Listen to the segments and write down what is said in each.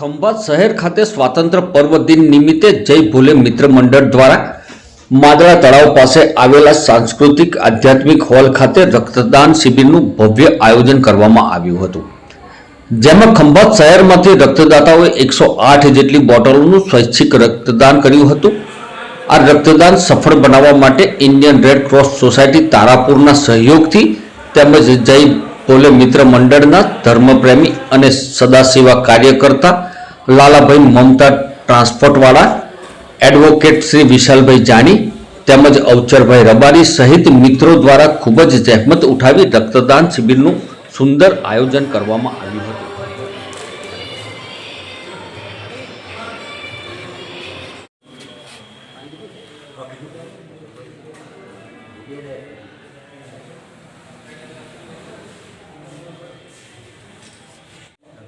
ખંભાત શહેર ખાતે સ્વાતંત્ર્ય પર્વ દિન નિમિત્તે જય ભોલે મિત્ર મંડળ દ્વારા માદળા તળાવ પાસે આવેલા સાંસ્કૃતિક આધ્યાત્મિક હોલ ખાતે રક્તદાન શિબિરનું ભવ્ય આયોજન કરવામાં આવ્યું હતું. જેમાં ખંભાત શહેરમાંથી રક્તદાતાઓએ એકસો આઠ જેટલી બોટલોનું સ્વૈચ્છિક રક્તદાન કર્યું હતું. આ રક્તદાન સફળ બનાવવા માટે ઇન્ડિયન રેડ ક્રોસ સોસાયટી તારાપુરના સહયોગથી તેમજ જય ભોલે મિત્ર મંડળના ધર્મપ્રેમી અને સદાસેવા કાર્યકર્તા લાલાભાઈ મમતા ટ્રાન્સપોર્ટવાળા એડવોકેટ શ્રી વિશાલભાઈ જાની તેમજ અવચરભાઈ રબારી સહિત મિત્રો દ્વારા ખૂબ જ જહેમત ઉઠાવી રક્તદાન શિબિરનું સુંદર આયોજન કરવામાં આવ્યું હતું.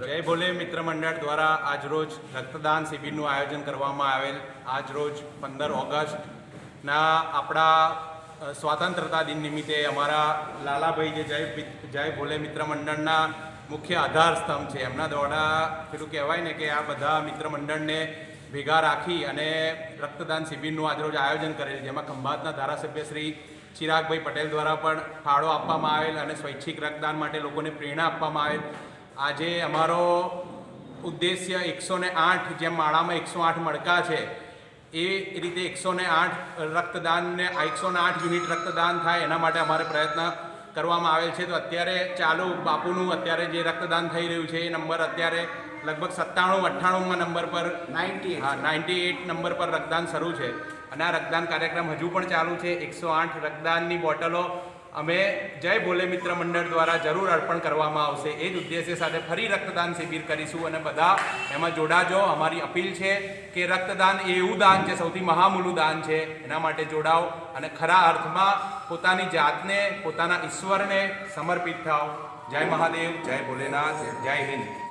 જય ભોલે મિત્ર મંડળ દ્વારા આજરોજ રક્તદાન શિબિરનું આયોજન કરવામાં આવેલ આજરોજ પંદર ઓગસ્ટના આપણા સ્વાતંત્રતા દિન નિમિત્તે અમારા લાલાભાઈ જે જય જય ભોલે મિત્ર મંડળના મુખ્ય આધાર સ્તંભ છે, એમના દ્વારા પેલું કહેવાય ને કે આ બધા મિત્ર મંડળને ભેગા રાખી અને રક્તદાન શિબિરનું આજરોજ આયોજન કરેલ, જેમાં ખંભાતના ધારાસભ્ય શ્રી ચિરાગભાઈ પટેલ દ્વારા પણ ફાળો આપવામાં આવેલ અને સ્વૈચ્છિક રક્તદાન માટે લોકોને પ્રેરણા આપવામાં આવેલ. આજે અમારો ઉદ્દેશ્ય એકસો ને આઠ જેમ માળામાં એકસો આઠ મણકા છે એ રીતે એકસો ને આઠ રક્તદાનને એકસો ને આઠ યુનિટ રક્તદાન થાય એના માટે અમારે પ્રયત્ન કરવામાં આવેલ છે. તો અત્યારે ચાલુ બાપુનું અત્યારે જે રક્તદાન થઈ રહ્યું છે એ નંબર અત્યારે લગભગ સત્તાણું અઠ્ઠાણુંમાં નંબર પર નાઇન્ટી હા નાઇન્ટી એટ નંબર પર રક્તદાન શરૂ છે. અને આ રક્તદાન કાર્યક્રમ હજુ પણ ચાલુ છે. એકસો આઠ રક્તદાનની બોટલો અમે જય ભોલે મિત્ર મંડળ દ્વારા જરૂર અર્પણ કરવામાં આવશે. એ જ ઉદ્દેશ્ય સાથે ફરી રક્તદાન શિબિર કરીશું અને બધા એમાં જોડાજો. અમારી અપીલ છે કે રક્તદાન એ એવું દાન છે, સૌથી મહામૂલું દાન છે. એના માટે જોડાઓ અને ખરા અર્થમાં પોતાની જાતને, પોતાના ઈશ્વરને સમર્પિત થાઓ. જય મહાદેવ, જય ભોલેનાથ, જય હિન્દ.